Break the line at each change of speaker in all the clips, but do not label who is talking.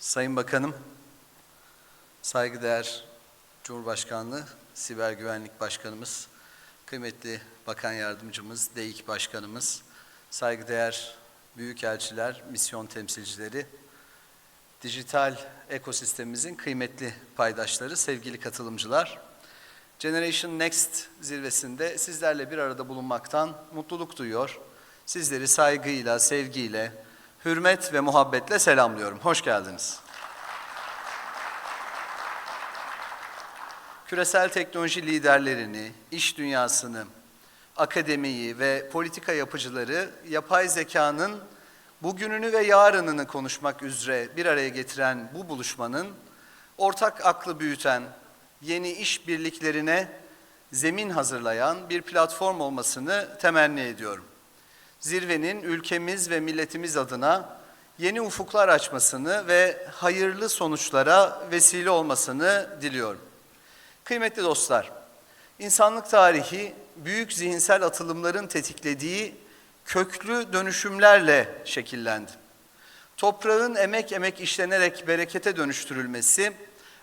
Sayın Bakanım, saygıdeğer Cumhurbaşkanlığı, Siber Güvenlik Başkanımız, kıymetli Bakan Yardımcımız, DEİK Başkanımız, saygıdeğer Büyükelçiler, misyon temsilcileri, dijital ekosistemimizin kıymetli paydaşları, sevgili katılımcılar, Generation Next zirvesinde sizlerle bir arada bulunmaktan mutluluk duyuyor. Sizleri saygıyla, sevgiyle, hürmet ve muhabbetle selamlıyorum. Hoş geldiniz. Küresel teknoloji liderlerini, iş dünyasını, akademiyi ve politika yapıcıları yapay zekanın bugününü ve yarınını konuşmak üzere bir araya getiren bu buluşmanın ortak aklı büyüten, yeni iş birliklerine zemin hazırlayan bir platform olmasını temenni ediyorum. Zirvenin ülkemiz ve milletimiz adına yeni ufuklar açmasını ve hayırlı sonuçlara vesile olmasını diliyorum. Kıymetli dostlar, insanlık tarihi büyük zihinsel atılımların tetiklediği köklü dönüşümlerle şekillendi. Toprağın emek emek işlenerek berekete dönüştürülmesi,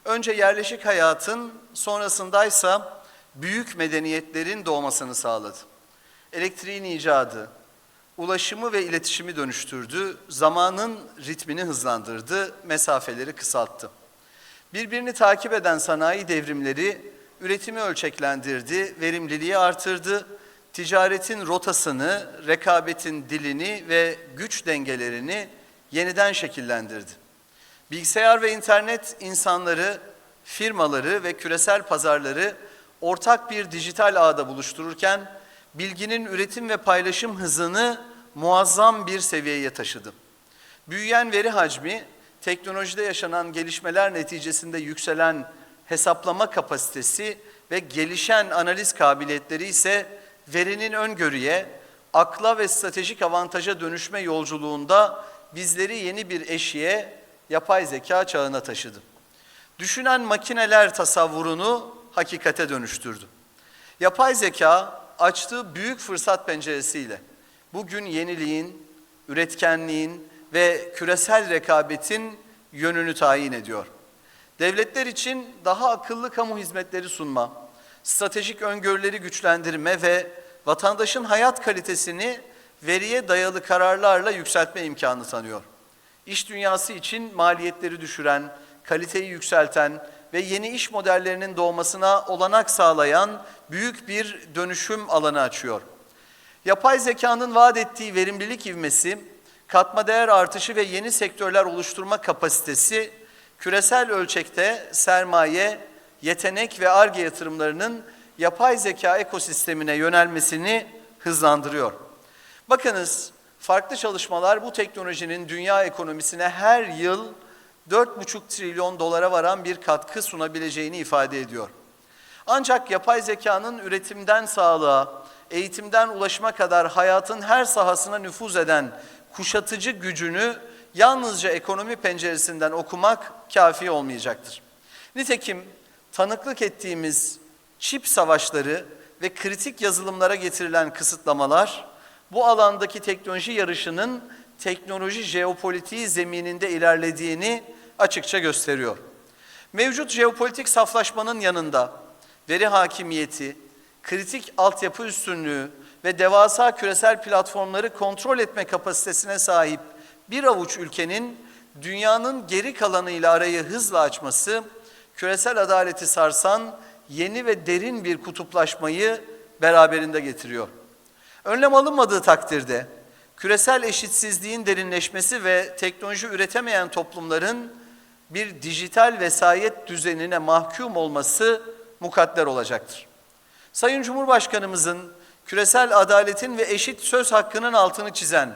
önce yerleşik hayatın sonrasındaysa büyük medeniyetlerin doğmasını sağladı. Elektriğin icadı, ulaşımı ve iletişimi dönüştürdü, zamanın ritmini hızlandırdı, mesafeleri kısalttı. Birbirini takip eden sanayi devrimleri üretimi ölçeklendirdi, verimliliği artırdı, ticaretin rotasını, rekabetin dilini ve güç dengelerini yeniden şekillendirdi. Bilgisayar ve internet insanları, firmaları ve küresel pazarları ortak bir dijital ağda buluştururken bilginin üretim ve paylaşım hızını muazzam bir seviyeye taşıdı. Büyüyen veri hacmi, teknolojide yaşanan gelişmeler neticesinde yükselen hesaplama kapasitesi ve gelişen analiz kabiliyetleri ise verinin öngörüye, akla ve stratejik avantaja dönüşme yolculuğunda bizleri yeni bir eşiğe, yapay zeka çağına taşıdı. Düşünen makineler tasavvurunu hakikate dönüştürdü. Yapay zeka açtığı büyük fırsat penceresiyle bugün yeniliğin, üretkenliğin ve küresel rekabetin yönünü tayin ediyor. Devletler için daha akıllı kamu hizmetleri sunma, stratejik öngörüleri güçlendirme ve vatandaşın hayat kalitesini veriye dayalı kararlarla yükseltme imkanı tanıyor. İş dünyası için maliyetleri düşüren, kaliteyi yükselten ve yeni iş modellerinin doğmasına olanak sağlayan büyük bir dönüşüm alanı açıyor. Yapay zekanın vaat ettiği verimlilik ivmesi, katma değer artışı ve yeni sektörler oluşturma kapasitesi küresel ölçekte sermaye, yetenek ve arge yatırımlarının yapay zeka ekosistemine yönelmesini hızlandırıyor. Bakınız farklı çalışmalar bu teknolojinin dünya ekonomisine her yıl 4,5 trilyon dolara varan bir katkı sunabileceğini ifade ediyor. Ancak yapay zekanın üretimden sağlığa, eğitimden ulaşıma kadar hayatın her sahasına nüfuz eden kuşatıcı gücünü yalnızca ekonomi penceresinden okumak kafi olmayacaktır. Nitekim tanıklık ettiğimiz çip savaşları ve kritik yazılımlara getirilen kısıtlamalar bu alandaki teknoloji yarışının teknoloji jeopolitiği zemininde ilerlediğini açıkça gösteriyor. Mevcut jeopolitik saflaşmanın yanında veri hakimiyeti, kritik altyapı üstünlüğü ve devasa küresel platformları kontrol etme kapasitesine sahip bir avuç ülkenin dünyanın geri kalanıyla arayı hızla açması, küresel adaleti sarsan yeni ve derin bir kutuplaşmayı beraberinde getiriyor. Önlem alınmadığı takdirde küresel eşitsizliğin derinleşmesi ve teknoloji üretemeyen toplumların bir dijital vesayet düzenine mahkum olması mukadder olacaktır. Sayın Cumhurbaşkanımızın küresel adaletin ve eşit söz hakkının altını çizen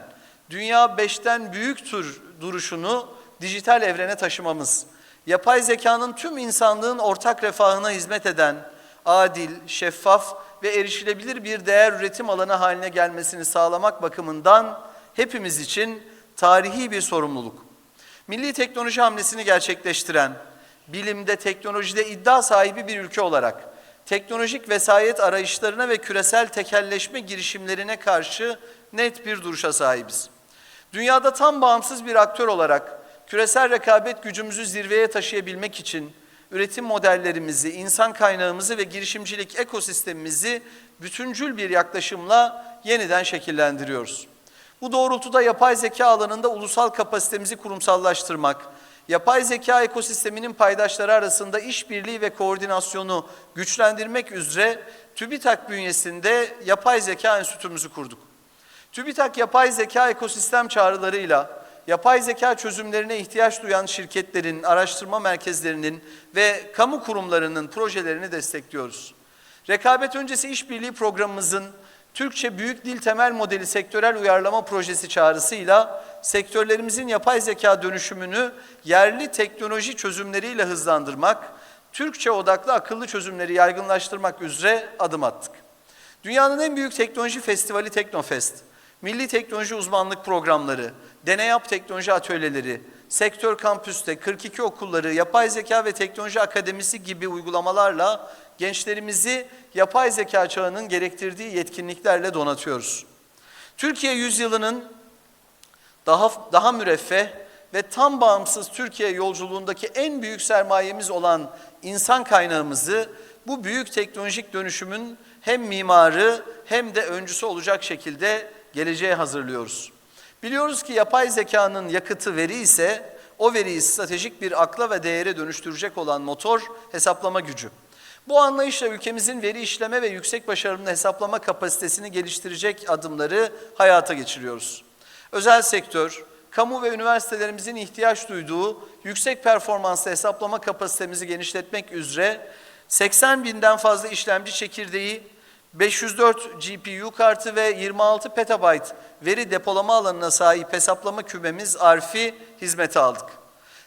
dünya beşten büyüktür duruşunu dijital evrene taşımamız, yapay zekanın tüm insanlığın ortak refahına hizmet eden adil, şeffaf ve erişilebilir bir değer üretim alanı haline gelmesini sağlamak bakımından hepimiz için tarihi bir sorumluluk. Milli teknoloji hamlesini gerçekleştiren, bilimde, teknolojide iddia sahibi bir ülke olarak teknolojik vesayet arayışlarına ve küresel tekelleşme girişimlerine karşı net bir duruşa sahibiz. Dünyada tam bağımsız bir aktör olarak küresel rekabet gücümüzü zirveye taşıyabilmek için üretim modellerimizi, insan kaynağımızı ve girişimcilik ekosistemimizi bütüncül bir yaklaşımla yeniden şekillendiriyoruz. Bu doğrultuda yapay zeka alanında ulusal kapasitemizi kurumsallaştırmak, yapay zeka ekosisteminin paydaşları arasında işbirliği ve koordinasyonu güçlendirmek üzere TÜBİTAK bünyesinde yapay zeka enstitümüzü kurduk. TÜBİTAK yapay zeka ekosistem çağrılarıyla yapay zeka çözümlerine ihtiyaç duyan şirketlerin, araştırma merkezlerinin ve kamu kurumlarının projelerini destekliyoruz. Rekabet öncesi işbirliği programımızın Türkçe Büyük Dil Temel Modeli Sektörel Uyarlama Projesi çağrısıyla sektörlerimizin yapay zeka dönüşümünü yerli teknoloji çözümleriyle hızlandırmak, Türkçe odaklı akıllı çözümleri yaygınlaştırmak üzere adım attık. Dünyanın en büyük teknoloji festivali Teknofest, milli teknoloji uzmanlık programları, deneyap teknoloji atölyeleri, sektör kampüste, 42 okulları, yapay zeka ve teknoloji akademisi gibi uygulamalarla gençlerimizi yapay zeka çağının gerektirdiği yetkinliklerle donatıyoruz. Türkiye yüzyılının daha, daha müreffeh ve tam bağımsız Türkiye yolculuğundaki en büyük sermayemiz olan insan kaynağımızı bu büyük teknolojik dönüşümün hem mimarı hem de öncüsü olacak şekilde geleceğe hazırlıyoruz. Biliyoruz ki yapay zekanın yakıtı veri ise o veriyi stratejik bir akla ve değere dönüştürecek olan motor hesaplama gücü. Bu anlayışla ülkemizin veri işleme ve yüksek başarılı hesaplama kapasitesini geliştirecek adımları hayata geçiriyoruz. Özel sektör, kamu ve üniversitelerimizin ihtiyaç duyduğu yüksek performanslı hesaplama kapasitemizi genişletmek üzere 80 binden fazla işlemci çekirdeği, 504 GPU kartı ve 26 petabayt veri depolama alanına sahip hesaplama kümemiz ARF'i hizmete aldık.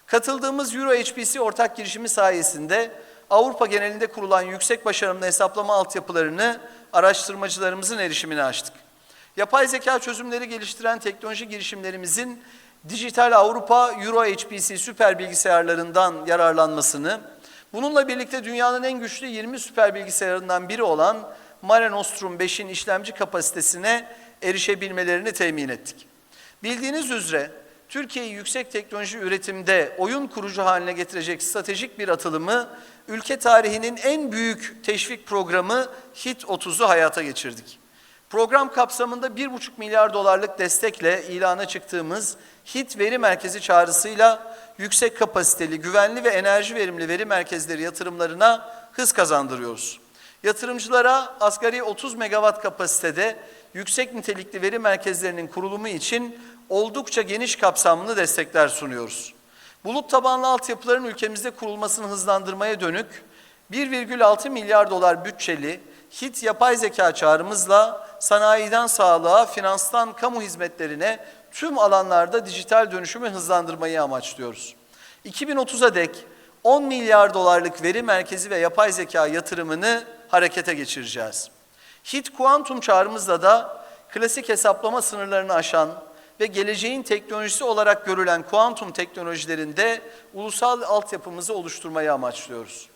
Katıldığımız Euro HPC ortak girişimi sayesinde Avrupa genelinde kurulan yüksek başarımlı hesaplama altyapılarını araştırmacılarımızın erişimine açtık. Yapay zeka çözümleri geliştiren teknoloji girişimlerimizin Dijital Avrupa Euro HPC süper bilgisayarlarından yararlanmasını, bununla birlikte dünyanın en güçlü 20 süper bilgisayarından biri olan Mare Nostrum 5'in işlemci kapasitesine erişebilmelerini temin ettik. Bildiğiniz üzere Türkiye'yi yüksek teknoloji üretimde oyun kurucu haline getirecek stratejik bir atılımı ülke tarihinin en büyük teşvik programı HIT 30'u hayata geçirdik. Program kapsamında 1,5 milyar dolarlık destekle ilana çıktığımız HIT veri merkezi çağrısıyla yüksek kapasiteli, güvenli ve enerji verimli veri merkezleri yatırımlarına hız kazandırıyoruz. Yatırımcılara asgari 30 megawatt kapasitede yüksek nitelikli veri merkezlerinin kurulumu için oldukça geniş kapsamlı destekler sunuyoruz. Bulut tabanlı altyapıların ülkemizde kurulmasını hızlandırmaya dönük 1,6 milyar dolar bütçeli HIT yapay zeka çağrımızla sanayiden sağlığa, finanstan kamu hizmetlerine tüm alanlarda dijital dönüşümü hızlandırmayı amaçlıyoruz. 2030'a dek 10 milyar dolarlık veri merkezi ve yapay zeka yatırımını harekete geçireceğiz. HIT kuantum çağrımızla da klasik hesaplama sınırlarını aşan ve geleceğin teknolojisi olarak görülen kuantum teknolojilerinde ulusal altyapımızı oluşturmayı amaçlıyoruz.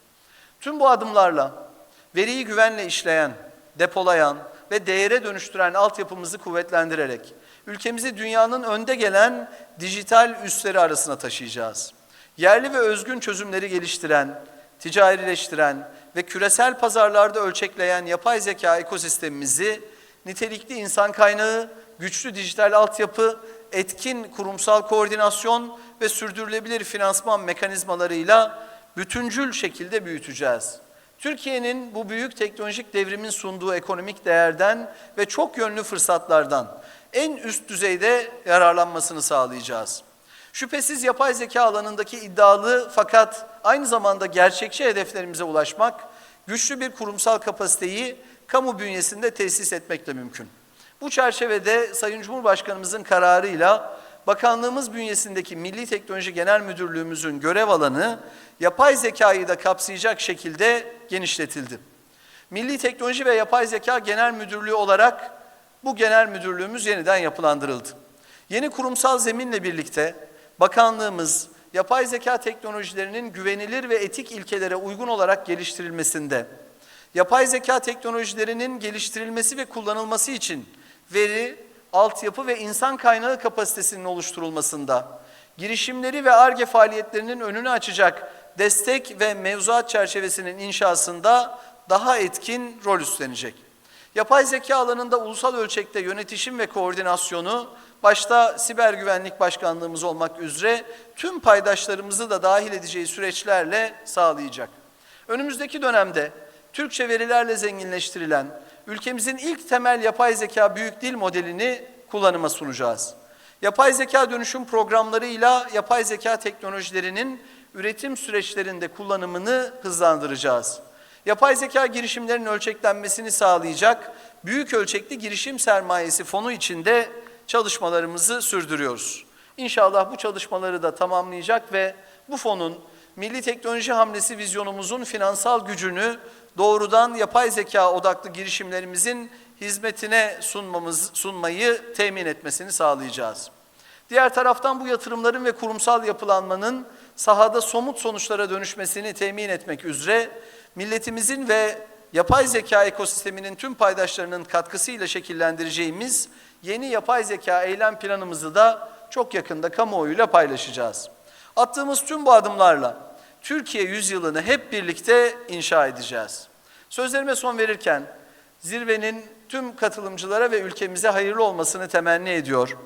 Tüm bu adımlarla veriyi güvenle işleyen, depolayan ve değere dönüştüren altyapımızı kuvvetlendirerek ülkemizi dünyanın önde gelen dijital üsleri arasına taşıyacağız. Yerli ve özgün çözümleri geliştiren, ticarileştiren ve küresel pazarlarda ölçekleyen yapay zeka ekosistemimizi nitelikli insan kaynağı, güçlü dijital altyapı, etkin kurumsal koordinasyon ve sürdürülebilir finansman mekanizmalarıyla bütüncül şekilde büyüteceğiz. Türkiye'nin bu büyük teknolojik devrimin sunduğu ekonomik değerden ve çok yönlü fırsatlardan en üst düzeyde yararlanmasını sağlayacağız. Şüphesiz yapay zeka alanındaki iddialı fakat aynı zamanda gerçekçi hedeflerimize ulaşmak, güçlü bir kurumsal kapasiteyi kamu bünyesinde tesis etmekle mümkün. Bu çerçevede Sayın Cumhurbaşkanımızın kararıyla bakanlığımız bünyesindeki Milli Teknoloji Genel Müdürlüğümüzün görev alanı yapay zekayı da kapsayacak şekilde genişletildi. Milli Teknoloji ve Yapay Zeka Genel Müdürlüğü olarak bu genel müdürlüğümüz yeniden yapılandırıldı. Yeni kurumsal zeminle birlikte bakanlığımız yapay zeka teknolojilerinin güvenilir ve etik ilkelere uygun olarak geliştirilmesinde, yapay zeka teknolojilerinin geliştirilmesi ve kullanılması için veri, altyapı ve insan kaynağı kapasitesinin oluşturulmasında, girişimleri ve ARGE faaliyetlerinin önünü açacak destek ve mevzuat çerçevesinin inşasında daha etkin rol üstlenecek. Yapay zeka alanında ulusal ölçekte yönetişim ve koordinasyonu başta siber güvenlik başkanlığımız olmak üzere tüm paydaşlarımızı da dahil edeceği süreçlerle sağlayacak. Önümüzdeki dönemde Türkçe verilerle zenginleştirilen ülkemizin ilk temel yapay zeka büyük dil modelini kullanıma sunacağız. Yapay zeka dönüşüm programlarıyla yapay zeka teknolojilerinin üretim süreçlerinde kullanımını hızlandıracağız. Yapay zeka girişimlerinin ölçeklenmesini sağlayacak büyük ölçekli girişim sermayesi fonu içinde çalışmalarımızı sürdürüyoruz. İnşallah bu çalışmaları da tamamlayacak ve bu fonun Milli Teknoloji Hamlesi vizyonumuzun finansal gücünü doğrudan yapay zeka odaklı girişimlerimizin hizmetine sunmamız, sunmayı temin etmesini sağlayacağız. Diğer taraftan bu yatırımların ve kurumsal yapılanmanın sahada somut sonuçlara dönüşmesini temin etmek üzere milletimizin ve yapay zeka ekosisteminin tüm paydaşlarının katkısıyla şekillendireceğimiz yeni yapay zeka eylem planımızı da çok yakında kamuoyuyla paylaşacağız. Attığımız tüm bu adımlarla Türkiye yüzyılını hep birlikte inşa edeceğiz. Sözlerime son verirken zirvenin tüm katılımcılara ve ülkemize hayırlı olmasını temenni ediyor.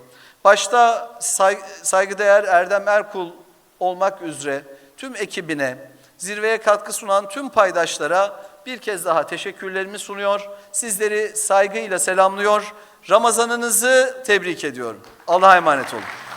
Başta say- saygıdeğer Erdem Erkul olmak üzere tüm ekibine, zirveye katkı sunan tüm paydaşlara bir kez daha teşekkürlerimi sunuyor. Sizleri saygıyla selamlıyor. Ramazanınızı tebrik ediyorum. Allah'a emanet olun.